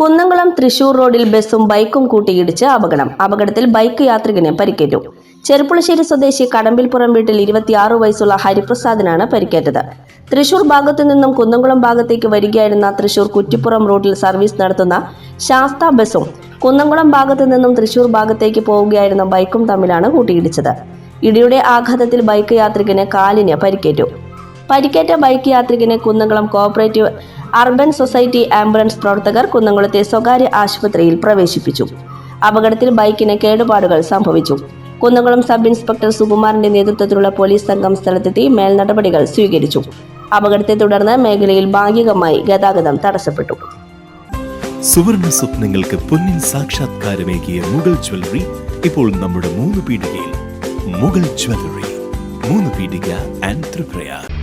കുന്നംകുളം തൃശൂർ റോഡിൽ ബസ്സും ബൈക്കും കൂട്ടിയിടിച്ച് അപകടം. അപകടത്തിൽ ബൈക്ക് യാത്രികന് പരിക്കേറ്റു. ചെറുപ്പുളശ്ശേരി സ്വദേശി കടമ്പിൽപ്പുറം വീട്ടിൽ ഇരുപത്തിയാറ് വയസ്സുള്ള ഹരിപ്രസാദിനാണ് പരിക്കേറ്റത്. തൃശൂർ ഭാഗത്തു നിന്നും കുന്നംകുളം ഭാഗത്തേക്ക് വരികയായിരുന്ന തൃശൂർ കുറ്റിപ്പുറം റോഡിൽ സർവീസ് നടത്തുന്ന ശാസ്ത ബസ്സും കുന്നംകുളം ഭാഗത്തു നിന്നും തൃശൂർ ഭാഗത്തേക്ക് പോവുകയായിരുന്ന ബൈക്കും തമ്മിലാണ് കൂട്ടിയിടിച്ചത്. ഇടിയുടെ ആഘാതത്തിൽ ബൈക്ക് യാത്രികന് കാലിന് പരിക്കേറ്റു. പരിക്കേറ്റ bike യാത്രികനെ Kunnamkulam cooperative urban society ambulance പ്രവർത്തകർ കുന്നംകുളത്തെ സ്വകാര്യ ആശുപത്രിയിൽ പ്രവേശിപ്പിച്ചു. അപകടത്തിൽ ബൈക്കിന് കേടുപാടുകൾ സംഭവിച്ചു. കുന്നംകുളം സബ് ഇൻസ്പെക്ടർ സുകുമാറിന്റെ നേതൃത്വത്തിലുള്ള പോലീസ് സംഘം സ്ഥലത്തെത്തി മേൽനടപടികൾ സ്വീകരിച്ചു. അപകടത്തെ തുടർന്ന് മേഖലയിൽ ഭാഗികമായി ഗതാഗതം തടസ്സപ്പെട്ടു. സുവർണ സ്വപ്നങ്ങൾക്ക് പൊന്നിൻ സാക്ഷാത്കാരമേകിയ മുഗൾ ജ്വല്ലറി ഇപ്പോൾ നമ്മുടെ മൂന്ന് പീടികയിൽ. മുഗൾ ജ്വല്ലറി മൂന്ന് പീടിക ആൻഡ് ത്രിപ്രയാർ.